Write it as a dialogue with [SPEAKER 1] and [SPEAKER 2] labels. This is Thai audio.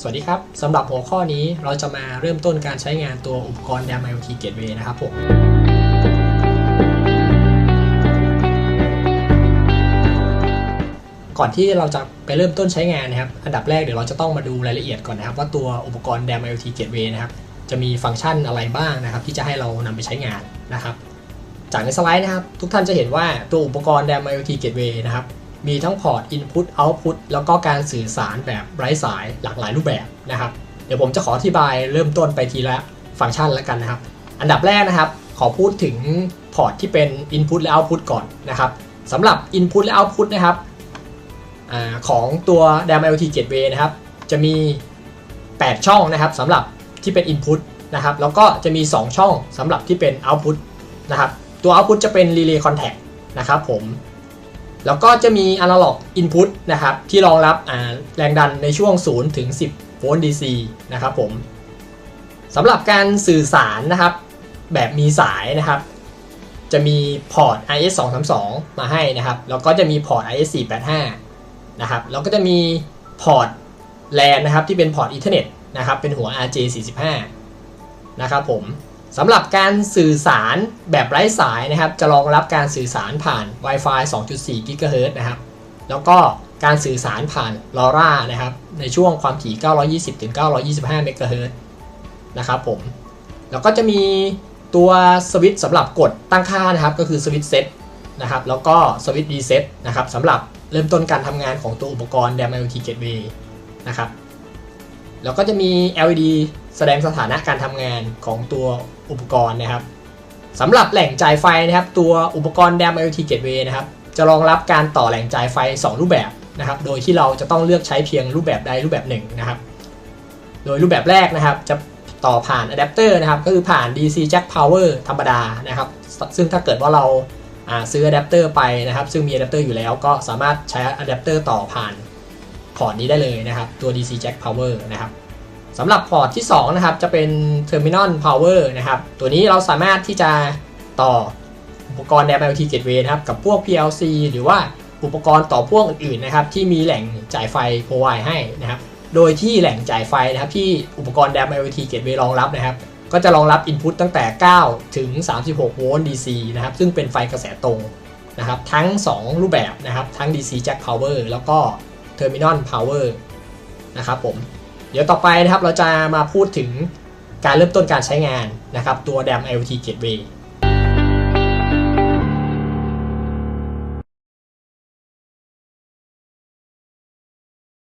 [SPEAKER 1] สวัสดีครับ สำหรับหัวข้อนี้เราจะมาเริ่มต้นการใช้งานตัวอุปกรณ์ DAM IoT Gateway นะครับผมก่อนที่เราจะไปเริ่มต้นใช้งานนะครับ อันดับแรกเดี๋ยวเราจะต้องมาดูรายละเอียดก่อนนะครับว่าตัวอุปกรณ์ DAM IoT Gateway นะครับจะมีฟังก์ชันอะไรบ้างนะครับ ที่จะให้เรานำไปใช้งานนะครับ จากในสไลด์นะครับ ทุกท่านจะเห็นว่าตัวอุปกรณ์ DAM IoT Gateway นะครับ มีทั้งพอร์ต Input Output แล้วก็การสื่อสารแบบไร้สายหลากหลายรูปแบบนะครับ เดี๋ยวผมจะขออธิบายเริ่มต้นไปทีละฟังก์ชันแล้วกันนะครับ อันดับแรกนะครับ ขอพูดถึงพอร์ตที่เป็น Input และ Output ก่อนนะครับสำหรับ Input และ Output นะครับอของตัว DAM IoT Gateway นะครับ จะมี 8 ช่องนะครับสำหรับที่เป็น Input นะครับ แล้วก็จะมี 2 ช่องสำหรับที่เป็น Output นะครับ ตัว Output จะเป็น Relay Contact นะครับผม แล้วก็จะมี Analog Input นะครับที่รองรับแรงดันในช่วง 0 ถึง 10 โวลต์ DC นะครับผมสำหรับการสื่อสารนะครับแบบมีสายนะครับ จะมีพอร์ต IS 2 3 2 มาให้นะครับ แล้วก็จะมีพอร์ต IS 4 8 5 นะครับ แล้วก็จะมีพอร์ต LAN นะครับที่เป็นพอร์ต Ethernet นะครับเป็นหัว RJ 45 นะครับผม สำหรับการสื่อสารแบบไร้สายนะครับ จะรองรับการสื่อสารผ่าน Wi-Fi 2.4 GHz นะครับ แล้วก็การสื่อสารผ่าน LoRa นะครับ ในช่วงความถี่ 920-925 MHz นะครับผม แล้วก็จะมีตัวสวิตช์สำหรับกดตั้งค่านะครับ ก็คือสวิตช์เซตนะครับ แล้วก็สวิตช์รีเซ็ตนะครับสำหรับเริ่มต้นการทำงานของตัวอุปกรณ์ DAM IoT Gateway นะครับ แล้วก็จะมี LED แสดงสถานะการทำงานของตัวอุปกรณ์นะครับสำหรับแหล่งจ่ายไฟนะครับ ตัวอุปกรณ์ DAM IoT Gateway นะครับ จะรองรับการต่อแหล่งจ่ายไฟ 2 รูปแบบนะครับ โดยที่เราจะต้องเลือกใช้เพียงรูปแบบใดรูปแบบหนึ่งนะครับ โดยรูปแบบแรกนะครับ จะต่อผ่านอะแดปเตอร์นะครับ ก็คือผ่าน DC Jack Power ธรรมดานะครับ ซึ่งถ้าเกิดว่าเราซื้ออะแดปเตอร์ไปนะครับ ซึ่งมีอะแดปเตอร์อยู่แล้ว ก็สามารถใช้อะแดปเตอร์ต่อผ่านพอร์ตนี้ได้เลยนะครับ ตัว DC Jack Power นะครับ สำหรับพอร์ตที่ 2 นะครับ จะเป็น Terminal Power นะครับ ตัวนี้เราสามารถที่จะต่ออุปกรณ์ DAM IoT Gateway นะครับ กับพวก PLC หรือว่าอุปกรณ์ต่อพ่วงอื่นๆนะครับ ที่มีแหล่งจ่ายไฟ provide ให้นะครับ โดยที่แหล่งจ่ายไฟนะครับ ที่อุปกรณ์ DAM IoT Gateway รองรับนะครับ ก็จะรองรับ Input ตั้งแต่ 9 ถึง 36 โวลต์ DC นะครับ ซึ่งเป็นไฟกระแสตรงนะครับ ทั้ง 2 รูปแบบนะครับ ทั้ง DC Jack Power แล้วก็ Terminal Power นะครับผม เดี๋ยวต่อไปนะครับเราจะมาพูดถึงการเริ่มต้นการใช้งานนะครับตัว DAM IoT Gateway